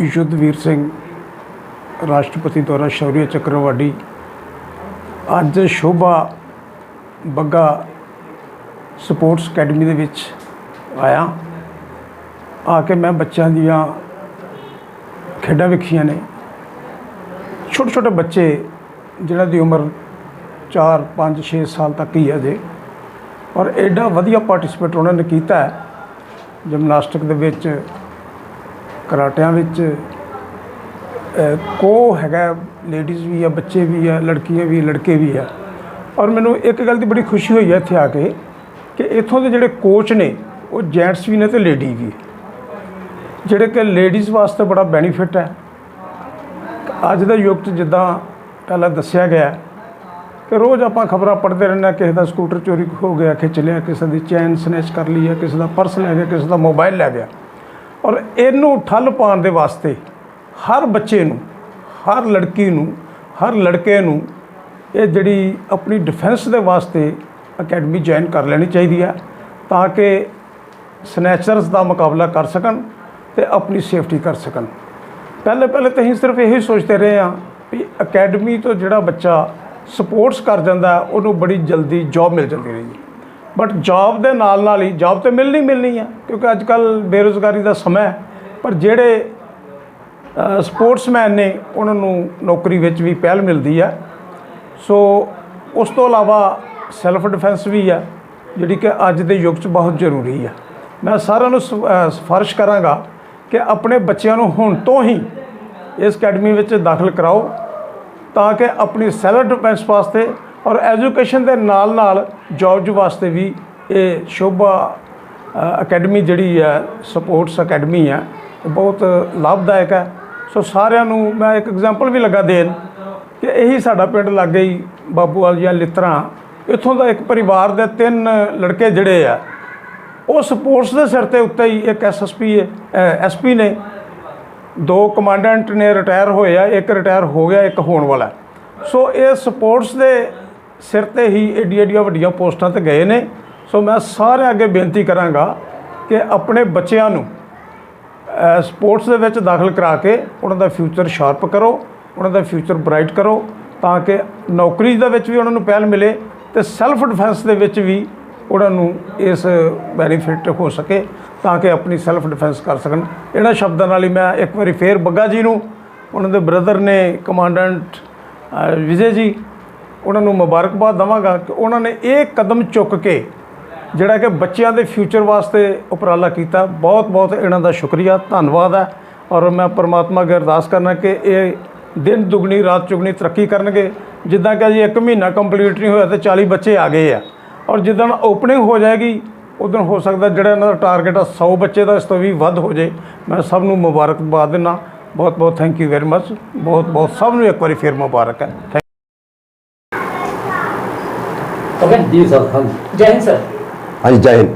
ਯੁੱਧਵੀਰ ਸਿੰਘ, ਰਾਸ਼ਟਰਪਤੀ ਦੁਆਰਾ ਸ਼ੌਰਯ ਚੱਕਰ ਅਵਾਰਡੀ ਅੱਜ ਸ਼ੋਭਾ ਬੱਗਾ ਸਪੋਰਟਸ ਅਕੈਡਮੀ ਦੇ ਵਿੱਚ ਆਇਆ। ਆ ਕੇ ਮੈਂ ਬੱਚਿਆਂ ਦੀਆਂ ਖੇਡਾਂ ਵੇਖੀਆਂ ਨੇ। ਛੋਟੇ ਛੋਟੇ ਬੱਚੇ ਜਿਨ੍ਹਾਂ ਦੀ ਉਮਰ 4 5 6 ਸਾਲ ਤੱਕ ਹੀ ਹੈ ਜੇ ਔਰ ਐਡਾ ਵਧੀਆ ਪਾਰਟਿਸਿਪੇਟ ਉਹਨਾਂ ਨੇ ਕੀਤਾ ਹੈ। ਜਿਮਨਾਸਟਿਕ ਦੇ ਵਿੱਚ ਕਰਾਟਿਆਂ ਵਿੱਚ ਕੋ ਹੈਗਾ ਲੇਡੀਜ਼ ਵੀ ਆ, ਬੱਚੇ ਵੀ ਆ, ਲੜਕੀਆਂ ਵੀ ਲੜਕੇ ਵੀ ਆ। ਔਰ ਮੈਨੂੰ ਇੱਕ ਗੱਲ ਦੀ ਬੜੀ ਖੁਸ਼ੀ ਹੋਈ ਹੈ ਇੱਥੇ ਆ ਕੇ ਕਿ ਇੱਥੋਂ ਦੇ ਜਿਹੜੇ ਕੋਚ ਨੇ, ਉਹ ਜੈਂਟਸ ਵੀ ਨੇ ਤੇ ਲੇਡੀ ਵੀ। ਜਿਹੜੇ ਕਿ ਲੇਡੀਜ਼ ਵਾਸਤੇ ਬੜਾ ਬੈਨੀਫਿਟ ਹੈ। ਅੱਜ ਦੇ ਯੁੱਗ 'ਚ ਜਿੱਦਾਂ ਪਹਿਲਾਂ ਦੱਸਿਆ ਗਿਆ ਕਿ ਰੋਜ਼ ਆਪਾਂ ਖਬਰਾਂ ਪੜ੍ਹਦੇ ਰਹਿੰਦੇ ਹਾਂ, ਕਿਸੇ ਦਾ ਸਕੂਟਰ ਚੋਰੀ ਹੋ ਗਿਆ ਖਿੱਚ ਲਿਆ ਕਿਸੇ ਦੀ ਚੈਨ ਸਨੈਚ ਕਰ ਲਈ ਹੈ, ਕਿਸੇ ਦਾ ਪਰਸ ਲੈ ਗਿਆ, ਕਿਸੇ ਦਾ ਮੋਬਾਈਲ ਲੈ ਗਿਆ। ਔਰ ਇਹਨੂੰ ਠੱਲ ਪਾਉਣ ਦੇ ਵਾਸਤੇ ਹਰ ਬੱਚੇ ਨੂੰ, ਹਰ ਲੜਕੀ ਨੂੰ, ਹਰ ਲੜਕੇ ਨੂੰ ਇਹ ਜਿਹੜੀ ਆਪਣੀ ਡਿਫੈਂਸ ਦੇ ਵਾਸਤੇ ਅਕੈਡਮੀ ਜੁਆਇਨ ਕਰ ਲੈਣੀ ਚਾਹੀਦੀ ਹੈ ਤਾਂ ਕਿ ਸਨੈਚਰਸ ਦਾ ਮੁਕਾਬਲਾ ਕਰ ਸਕਣ ਤੇ ਆਪਣੀ ਸੇਫਟੀ ਕਰ ਸਕਣ। ਪਹਿਲੇ ਪਹਿਲੇ ਤਾਂ ਅਸੀਂ ਸਿਰਫ ਇਹੀ ਸੋਚਦੇ ਰਹੇ ਹਾਂ ਵੀ ਅਕੈਡਮੀ ਤੋਂ ਜਿਹੜਾ ਬੱਚਾ ਸਪੋਰਟਸ ਕਰ ਜਾਂਦਾ ਉਹਨੂੰ ਬੜੀ ਜਲਦੀ ਜੌਬ ਮਿਲ ਜਾਂਦੀ ਰਹੀ ਬਟ ਜੌਬ ਦੇ ਨਾਲ ਨਾਲ ਹੀ ਜੌਬ ਤੇ ਮਿਲਣੀ ਮਿਲਣੀ ਹੈ ਕਿਉਂਕਿ ਅੱਜ ਕੱਲ ਬੇਰੁਜ਼ਗਾਰੀ ਦਾ ਸਮਾਂ ਹੈ। ਪਰ ਜਿਹੜੇ ਸਪੋਰਟਸਮੈਨ ਨੇ, ਉਹਨਾਂ ਨੂੰ ਨੌਕਰੀ ਵਿੱਚ ਵੀ ਪਹਿਲ ਮਿਲਦੀ ਹੈ ਸੋ ਉਸ ਤੋਂ ਇਲਾਵਾ ਸੈਲਫ ਡਿਫੈਂਸ ਵੀ ਹੈ ਜਿਹੜੀ ਕਿ ਅੱਜ ਦੇ ਯੁੱਗ 'ਚ ਬਹੁਤ ਜ਼ਰੂਰੀ ਹੈ ਮੈਂ ਸਾਰਿਆਂ ਨੂੰ ਸ- ਅਹ ਸਿਫਾਰਿਸ਼ ਕਰਾਂਗਾ ਕਿ ਆਪਣੇ ਬੱਚਿਆਂ ਨੂੰ ਹੁਣ ਤੋਂ ਹੀ ਇਸ ਅਕੈਡਮੀ ਵਿੱਚ ਦਾਖਲ ਕਰਾਓ, ਤਾਂ ਕਿ ਆਪਣੀ ਸੈਲਫ ਡਿਫੈਂਸ ਵਾਸਤੇ ਔਰ ਐਜੂਕੇਸ਼ਨ ਦੇ ਨਾਲ ਨਾਲ ਜੌਬਜ ਵਾਸਤੇ ਵੀ ਇਹ ਸ਼ੋਭਾ ਅਕੈਡਮੀ ਜਿਹੜੀ ਹੈ, ਸਪੋਰਟਸ ਅਕੈਡਮੀ ਹੈ ਬਹੁਤ ਲਾਭਦਾਇਕ ਹੈ। ਸੋ ਸਾਰਿਆਂ ਨੂੰ ਮੈਂ ਇੱਕ ਐਗਜ਼ਾਮਪਲ ਵੀ ਲੱਗਾ ਦੇਣ ਕਿ ਇਹੀ ਸਾਡਾ ਪਿੰਡ ਲਾਗੇ ਹੀ ਬਾਬੂਵਾਲ ਜਾਂ ਲਿੱਤਰਾਂ, ਇੱਥੋਂ ਦਾ ਇੱਕ ਪਰਿਵਾਰ ਦੇ ਤਿੰਨ ਲੜਕੇ ਜਿਹੜੇ ਆ, ਉਹ ਸਪੋਰਟਸ ਦੇ ਸਿਰ ਤੇ ਉੱਤੇ ਹੀ ਇੱਕ ਐਸਐਸਪੀ ਐਸਪੀ ਨੇ। ਦੋ ਕਮਾਂਡੈਂਟ ਨੇ ਰਿਟਾਇਰ ਹੋਏ ਆ, ਇੱਕ ਰਿਟਾਇਰ ਹੋ ਗਿਆ, ਇੱਕ ਹੋਣ ਵਾਲਾ। ਸੋ ਇਹ ਸਪੋਰਟਸ ਦੇ ਸਿਰ ਤੇ ਹੀ ਏਡੀ ਏਡੀਆਂ ਵੱਡੀਆਂ ਪੋਸਟਾਂ ਤੇ ਗਏ ਨੇ। ਸੋ ਮੈਂ ਸਾਰਿਆਂ ਅੱਗੇ ਬੇਨਤੀ ਕਰਾਂਗਾ ਕਿ ਆਪਣੇ ਬੱਚਿਆਂ ਨੂੰ ਸਪੋਰਟਸ ਦੇ ਵਿੱਚ ਦਾਖਲ ਕਰਾ ਕੇ ਉਹਨਾਂ ਦਾ ਫਿਊਚਰ ਸ਼ਾਰਪ ਕਰੋ, ਉਹਨਾਂ ਦਾ ਫਿਊਚਰ ਬ੍ਰਾਈਟ ਕਰੋ, ਤਾਂ ਕਿ ਨੌਕਰੀ ਦੇ ਵਿੱਚ ਵੀ ਉਹਨਾਂ ਨੂੰ ਪਹਿਲ ਮਿਲੇ ਤੇ ਸੈਲਫ ਡਿਫੈਂਸ ਦੇ ਵਿੱਚ ਵੀ ਉਹਨਾਂ ਨੂੰ ਇਸ ਬੈਨੀਫਿਟ ਹੋ ਸਕੇ, ਤਾਂ ਕਿ ਆਪਣੀ ਸੈਲਫ ਡਿਫੈਂਸ ਕਰ ਸਕਣ। ਇਹਨਾਂ ਸ਼ਬਦਾਂ ਨਾਲ ਹੀ ਮੈਂ ਇੱਕ ਵਾਰੀ ਫੇਰ ਬੱਗਾ ਜੀ ਨੂੰ, ਉਹਨਾਂ ਦੇ ਬ੍ਰਦਰ ਨੇ ਕਮਾਂਡੈਂਟ ਵਿਜੇ ਜੀ ਉਹਨਾਂ ਨੂੰ ਮੁਬਾਰਕਬਾਦ ਦਵਾਂਗਾ ਕਿ ਉਹਨਾਂ ਨੇ ਇਹ ਕਦਮ ਚੁੱਕ ਕੇ ਜਿਹੜਾ ਕਿ ਬੱਚਿਆਂ ਦੇ ਫਿਊਚਰ ਵਾਸਤੇ ਉਪਰਾਲਾ ਕੀਤਾ। ਬਹੁਤ ਬਹੁਤ ਇਹਨਾਂ ਦਾ ਸ਼ੁਕਰੀਆ, ਧੰਨਵਾਦ ਹੈ। ਔਰ ਮੈਂ ਪਰਮਾਤਮਾ ਅੱਗੇ ਅਰਦਾਸ ਕਰਨਾ ਕਿ ਇਹ ਦਿਨ ਦੁਗਣੀ, ਰਾਤ ਚੁਗਣੀ ਤਰੱਕੀ ਕਰਨਗੇ। ਜਿੱਦਾਂ ਕਿ ਜੀ ਇੱਕ ਮਹੀਨਾ ਕੰਪਲੀਟ ਨਹੀਂ ਹੋਇਆ ਤੇ 40 ਬੱਚੇ ਆ ਗਏ ਆ। ਔਰ ਜਿੱਦਣ ਓਪਨਿੰਗ ਹੋ ਜਾਏਗੀ, ਉਦੋਂ ਹੋ ਸਕਦਾ ਜਿਹੜਾ ਇਹਨਾਂ ਦਾ ਟਾਰਗੇਟ ਆ 100 ਬੱਚੇ ਦਾ ਇਸ ਤੋਂ ਵੀ ਵੱਧ ਹੋ ਜੇ। ਮੈਂ ਸਭ ਨੂੰ ਮੁਬਾਰਕਬਾਦ ਦਿੰਦਾ। ਬਹੁਤ ਬਹੁਤ ਥੈਂਕ ਯੂ ਵੈਰੀ ਮਚ ਬਹੁਤ ਬਹੁਤ ਸਭ ਨੂੰ ਇੱਕ ਵਾਰੀ ਫੇਰ ਮੁਬਾਰਕ ਹੈ। ਜੀ ਸਰ ਹਾਂਜੀ ਜੈ ਹਿੰਦ ਸਰ। ਹਾਂਜੀ ਜੈ ਹਿੰਦ।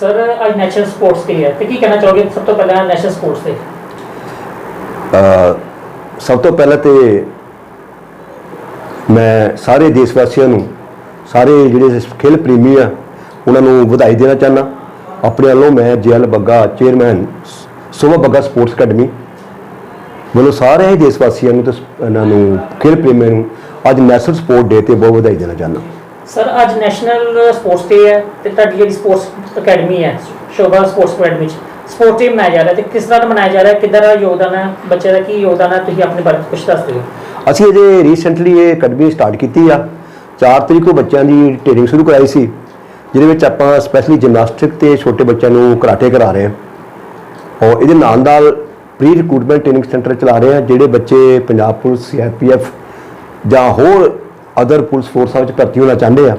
ਸਰ ਅੱਜ ਨੈਸ਼ਨਲ ਸਪੋਰਟਸ ਡੇ ਹੈ। ਤੇ ਕੀ ਕਹਿਣਾ ਚਾਹੋਗੇ ਸਭ ਤੋਂ ਪਹਿਲਾਂ ਨੈਸ਼ਨਲ ਸਪੋਰਟਸ ਡੇ ਅ, ਸਭ ਤੋਂ ਪਹਿਲਾਂ ਤੇ ਮੈਂ ਸਾਰੇ ਦੇਸ਼ ਵਾਸੀਆਂ ਨੂੰ ਸਾਰੇ ਜਿਹੜੇ ਖੇਲ ਪ੍ਰੇਮੀ ਆ ਉਹਨਾਂ ਨੂੰ ਵਧਾਈ ਦੇਣਾ ਚਾਹੁੰਦਾ। ਆਪਣੇ ਵੱਲੋਂ ਮੈਂ ਜੈਲ ਬੱਗਾ ਚੇਅਰਮੈਨ ਸੋਮਾ ਬੱਗਾ ਸਪੋਰਟਸ ਅਕੈਡਮੀ ਵੱਲੋਂ ਸਾਰੇ ਹੀ ਦੇਸ਼ ਵਾਸੀਆਂ ਨੂੰ ਤੇ ਸ- ਇਹਨਾਂ ਨੂੰ ਖੇਲ ਪ੍ਰੇਮੀਆਂ ਨੂੰ ਅੱਜ ਨੈਸ਼ਨਲ ਸਪੋਰਟ ਡੇ ਤੇ ਬਹੁਤ ਵਧਾਈ ਦੇਣਾ ਚਾਹੁੰਦਾ। ਸਰ, ਅੱਜ ਨੈਸ਼ਨਲ ਸਪੋਰਟਸ ਡੇ ਹੈ ਤੇ ਤੁਹਾਡੀ ਜਿਹੜੀ ਸਪੋਰਟਸ ਅਕੈਡਮੀ ਹੈ, ਸ਼ੋਭਾ ਸਪੋਰਟਸ ਅਕੈਡਮੀ ਚ ਸਪੋਰਟ ਡੇ ਮਨਾਇਆ ਜਾ ਰਿਹਾ ਤੇ ਕਿਸ ਤਰ੍ਹਾਂ ਮਨਾਇਆ ਜਾ ਰਿਹਾ, ਕਿੱਦਾਂ ਦਾ ਯੋਗਦਾਨ ਹੈ ਬੱਚੇ ਦਾ ਕੀ ਯੋਗਦਾਨ ਹੈ, ਤੁਸੀਂ ਆਪਣੇ ਬਾਰੇ ਕੁਝ ਦੱਸ ਦਿਓ। ਅਸੀਂ ਅਜੇ ਰੀਸੈਂਟਲੀ ਇਹ ਅਕੈਡਮੀ ਸਟਾਰਟ ਕੀਤੀ ਆ। 4 ਤਰੀਕ ਨੂੰ ਬੱਚਿਆਂ ਦੀ ਟ੍ਰੇਨਿੰਗ ਸ਼ੁਰੂ ਕਰਾਈ ਸੀ, ਜਿਹਦੇ ਵਿੱਚ ਆਪਾਂ ਸਪੈਸ਼ਲੀ ਜਿਮਨਾਸਟਿਕ ਤੇ ਛੋਟੇ ਬੱਚਿਆਂ ਨੂੰ ਕਰਾਟੇ ਕਰਾ ਰਹੇ ਹਾਂ। ਔਰ ਇਹਦੇ ਨਾਲ ਨਾਲ ਪ੍ਰੀ ਰਿਕਰੂਟਮੈਂਟ ਟ੍ਰੇਨਿੰਗ ਸੈਂਟਰ ਚਲਾ ਰਹੇ ਹਾਂ, ਜਿਹੜੇ ਬੱਚੇ ਪੰਜਾਬ ਪੁਲਿਸ ਸੀਆਰਪੀਐਫ ਜਾਂ ਹੋਰ ਅਦਰ ਪੁਲਿਸ ਫੋਰਸਾਂ ਵਿੱਚ ਭਰਤੀ ਹੋਣਾ ਚਾਹੁੰਦੇ ਆ।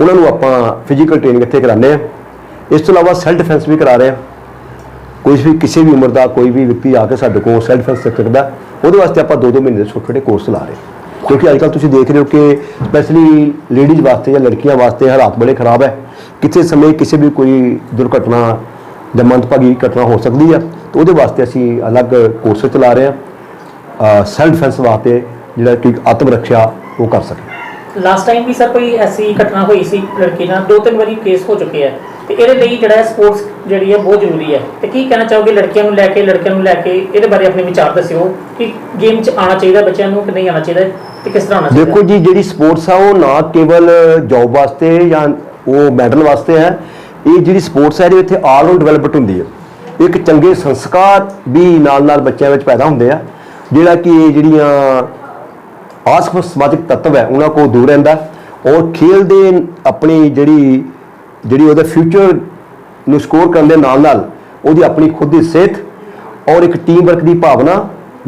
ਉਹਨਾਂ ਨੂੰ ਆਪਾਂ ਫਿਜ਼ੀਕਲ ਟ੍ਰੇਨਿੰਗ ਇੱਥੇ ਕਰਾਉਂਦੇ ਆ। ਇਸ ਤੋਂ ਇਲਾਵਾ ਸੈਲਫ ਡਿਫੈਂਸ ਵੀ ਕਰਾ ਰਹੇ ਹਾਂ ਕੋਈ ਵੀ ਕਿਸੇ ਵੀ ਉਮਰ ਦਾ, ਕੋਈ ਵੀ ਵਿਅਕਤੀ ਆ ਕੇ ਸਾਡੇ ਕੋਲ ਸੈਲਫ ਡਿਫੈਂਸ ਸਿੱਖ ਸਕਦਾ। ਉਹਦੇ ਵਾਸਤੇ ਆਪਾਂ ਦੋ ਦੋ ਮਹੀਨੇ ਦੇ ਛੋਟੇ ਛੋਟੇ ਕੋਰਸ ਲਾ ਰਹੇ। ਹਾਂ। ਕਿਉਂਕਿ ਅੱਜ ਕੱਲ੍ਹ ਤੁਸੀਂ ਦੇਖ ਰਹੇ ਹੋ ਕਿ ਸਪੈਸ਼ਲੀ ਲੇਡੀਜ਼ ਵਾਸਤੇ ਜਾਂ ਲੜਕੀਆਂ ਵਾਸਤੇ ਹਾਲਾਤ ਬੜੇ ਖਰਾਬ ਹੈ ਕਿਸੇ ਸਮੇਂ ਕਿਸੇ ਵੀ ਕੋਈ ਦੁਰਘਟਨਾ ਜਾਂ ਮੰਦਭਾਗੀ ਘਟਨਾ ਹੋ ਸਕਦੀ ਆ। ਤਾਂ ਉਹਦੇ ਵਾਸਤੇ ਅਸੀਂ ਅਲੱਗ ਕੋਰਸ ਚਲਾ ਰਹੇ ਹਾਂ ਸੈਲਫ ਡਿਫੈਂਸ ਵਾਸਤੇ ਜਿਹੜਾ ਕਿ ਆਤਮ ਰੱਖਿਆ ਉਹ ਕਰ ਸਕੇ। ਲਾਸਟ ਟਾਈਮ ਵੀ ਸਰ ਕੋਈ ਐਸੀ ਘਟਨਾ ਹੋਈ ਸੀ ਲੜਕੀ ਨਾਲ ਦੋ ਤਿੰਨ ਵਾਰੀ ਕੇਸ ਹੋ ਚੁੱਕੇ ਹੈ ਤੇ ਇਹਦੇ ਲਈ ਜਿਹੜਾ ਸਪੋਰਟਸ ਜਿਹੜੀ ਹੈ ਬਹੁਤ ਜ਼ਰੂਰੀ ਹੈ। ਤੇ ਕੀ ਕਹਿਣਾ ਚਾਹੋਗੇ ਲੜਕੀਆਂ ਨੂੰ ਲੈ ਕੇ ਲੜਕਿਆਂ ਨੂੰ ਲੈ ਕੇ? ਇਹਦੇ ਬਾਰੇ ਆਪਣੇ ਵਿਚਾਰ ਦੱਸਿਓ ਕਿ ਗੇਮ 'ਚ ਆਉਣਾ ਚਾਹੀਦਾ ਬੱਚਿਆਂ ਨੂੰ ਕਿ ਨਹੀਂ ਆਉਣਾ ਚਾਹੀਦਾ ਤੇ ਕਿਸ ਤਰ੍ਹਾਂ ਆਉਣਾ ਚਾਹੀਦਾ? ਦੇਖੋ ਜੀ ਜਿਹੜੀ ਸਪੋਰਟਸ ਆ ਉਹ ਨਾ ਕੇਵਲ ਜੌਬ ਵਾਸਤੇ ਜਾਂ ਉਹ ਮੈਡਲ ਵਾਸਤੇ ਹੈ। ਇਹ ਜਿਹੜੀ ਸਪੋਰਟਸ ਹੈ ਇਹਦੇ ਵਿੱਚ ਆਲ ਰਾਊਂਡ ਡਿਵੈਲਪਮੈਂਟ ਹੁੰਦੀ ਹੈ। ਇੱਕ ਚੰਗੇ ਸੰਸਕਾਰ ਵੀ ਨਾਲ-ਨਾਲ ਬੱਚਿਆਂ ਵਿੱਚ ਪੈਦਾ ਹੁੰਦੇ ਆ। ਜਿਹੜਾ ਕਿ ਇਹ ਜਿਹੜੀਆਂ ਆਸ-ਪਾਸ ਸਮਾਜਿਕ ਤੱਤਵ ਹੈ, ਉਹਨਾਂ ਕੋਲ ਦੂਰ ਰਹਿੰਦਾ ਔਰ ਖੇਲ ਦੇ ਆਪਣੀ ਜਿਹੜੀ ਜਿਹੜੀ ਉਹਦਾ ਫਿਊਚਰ ਨੂੰ ਸਕੋਰ ਕਰਨ ਦੇ ਨਾਲ-ਨਾਲ ਉਹਦੀ ਆਪਣੀ ਖੁਦ ਦੀ ਸਿਹਤ ਔਰ ਇੱਕ ਟੀਮ ਵਰਕ ਦੀ ਭਾਵਨਾ,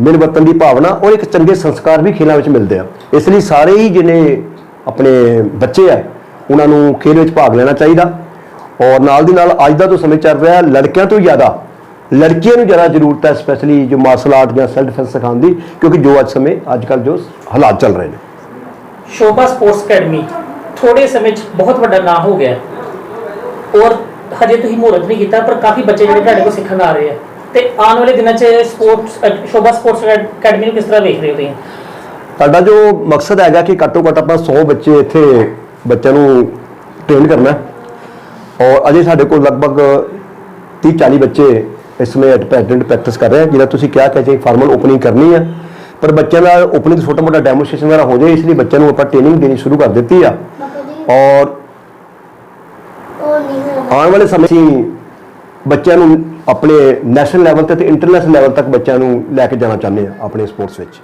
ਮਿਲਵਰਤਨ ਦੀ ਭਾਵਨਾ ਔਰ ਇੱਕ ਚੰਗੇ ਸੰਸਕਾਰ ਵੀ ਖੇਲਾਂ ਵਿੱਚ ਮਿਲਦੇ ਆ। ਇਸ ਲਈ ਸਾਰੇ ਹੀ ਜਿਹਨੇ ਆਪਣੇ ਬੱਚੇ ਆ, ਉਹਨਾਂ ਨੂੰ ਖੇਲ ਵਿੱਚ ਭਾਗ ਲੈਣਾ ਚਾਹੀਦਾ ਔਰ ਨਾਲ ਦੀ ਨਾਲ ਅੱਜ ਦਾ ਜੋ ਸਮੇਂ ਚੱਲ ਰਿਹਾ, ਲੜਕਿਆਂ ਤੋਂ ਜ਼ਿਆਦਾ ਲੜਕੀਆਂ ਨੂੰ ਜ਼ਿਆਦਾ ਜ਼ਰੂਰਤ ਹੈ ਸਪੈਸ਼ਲੀ ਜੋ ਮਾਰਸ਼ਲ ਆਰਟ ਜਾਂ ਸੈਲਫ ਡਿਫੈਂਸ ਸਿਖਾਉਣ ਦੀ ਕਿਉਂਕਿ ਜੋ ਅੱਜ ਸਮੇਂ ਅੱਜ ਕੱਲ੍ਹ ਜੋ ਹਾਲਾਤ ਚੱਲ ਰਹੇ ਨੇ ਸ਼ੋਭਾ ਸਪੋਰਟਸ ਅਕੈਡਮੀ ਥੋੜੇ ਸਮੇਂ 'ਚ ਬਹੁਤ ਵੱਡਾ ਨਾਂ ਹੋ ਗਿਆ। ਔਰ ਹਜੇ ਤੁਸੀਂ ਮੁਹੂਰਤ ਨਹੀਂ ਕੀਤਾ ਪਰ ਕਾਫੀ ਬੱਚੇ ਜਿਹੜੇ ਤੁਹਾਡੇ ਕੋਲ ਸਿੱਖਣ ਆ ਰਹੇ ਆ ਤੇ ਆਉਣ ਵਾਲੇ ਦਿਨਾਂ 'ਚ ਸਪੋਰਟਸ ਸ਼ੋਭਾ ਸਪੋਰਟਸ ਅਕੈਡਮੀ ਨੂੰ ਕਿਸ ਤਰ੍ਹਾਂ ਵੇਖ ਰਹੇ ਹੋ ਤੁਸੀਂ ਸਾਡਾ ਜੋ ਮਕਸਦ ਹੈਗਾ ਕਿ ਘੱਟੋ ਘੱਟ ਆਪਾਂ 100 ਬੱਚੇ ਇੱਥੇ ਬੱਚਿਆਂ ਨੂੰ ਟ੍ਰੇਨ ਕਰਨਾ। ਔਰ ਅਜੇ ਸਾਡੇ ਕੋਲ ਲਗਭਗ 30 40 ਬੱਚੇ ਇਸ ਸਮੇਂ ਐਟ ਪ੍ਰੈਜ਼ੈਂਟ ਪ੍ਰੈਕਟਿਸ ਕਰ ਰਿਹਾ ਹਨ ਜਿਹਦਾ ਤੁਸੀਂ ਕਿਹਾ ਕਿ ਅਸੀਂ ਫਾਰਮਲ ਓਪਨਿੰਗ ਕਰਨੀ ਆ, ਪਰ ਬੱਚਿਆਂ ਦਾ ਓਪਨਿੰਗ ਛੋਟਾ ਮੋਟਾ ਡੈਮੋਸਟ੍ਰੇਸ਼ਨ ਵਗੈਰਾ ਹੋ ਜਾਏ, ਇਸ ਲਈ ਬੱਚਿਆਂ ਨੂੰ ਆਪਾਂ ਟ੍ਰੇਨਿੰਗ ਦੇਣੀ ਸ਼ੁਰੂ ਕਰ ਦਿੱਤੀ ਆ। ਔਰ ਆਉਣ ਵਾਲੇ ਸਮੇਂ 'ਚ ਅਸੀਂ ਬੱਚਿਆਂ ਨੂੰ ਆਪਣੇ ਨੈਸ਼ਨਲ ਲੈਵਲ ਤੇ ਤੇ ਇੰਟਰਨੈਸ਼ਨਲ ਲੈਵਲ ਤੱਕ ਬੱਚਿਆਂ ਨੂੰ ਲੈ ਕੇ ਜਾਣਾ ਚਾਹੁੰਦੇ ਆ, ਆਪਣੇ ਸਪੋਰਟਸ ਵਿੱਚ।